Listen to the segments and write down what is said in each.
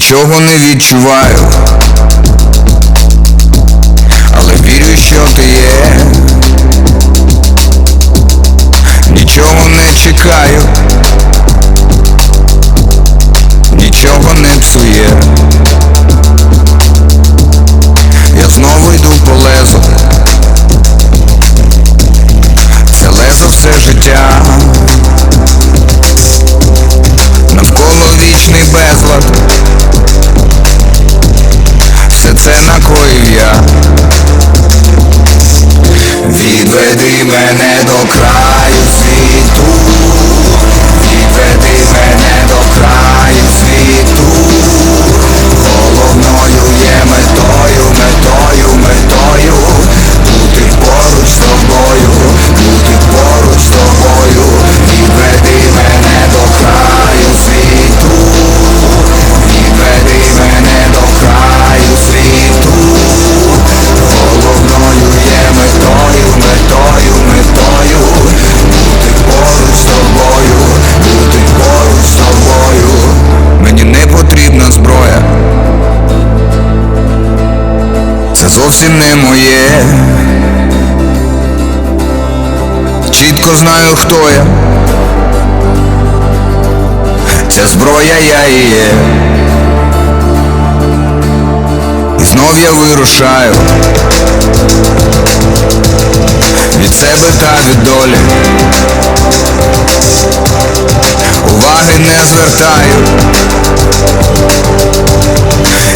Нічого не відчуваю, але вірю, що ти є. Нічого не чекаю, нічого не псує. Я знову йду по лезу. Це лезо все життя. Осінне моє, чітко знаю, хто я, ця зброя я і є, і знов я вирушаю. Від себе та від долі, уваги не звертаю,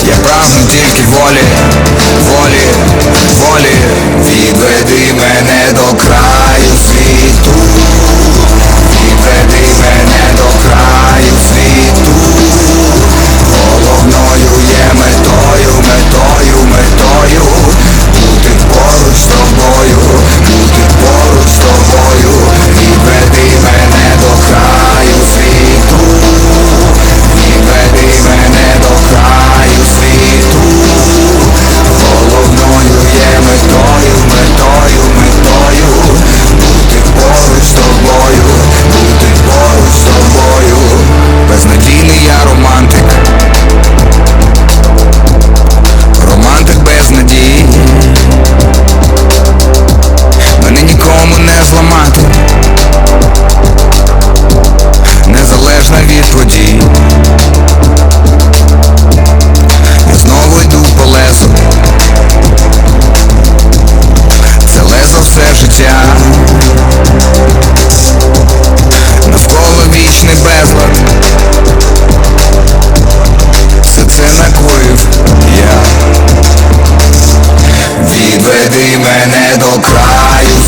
я прагну тільки волі. веди мене до краю.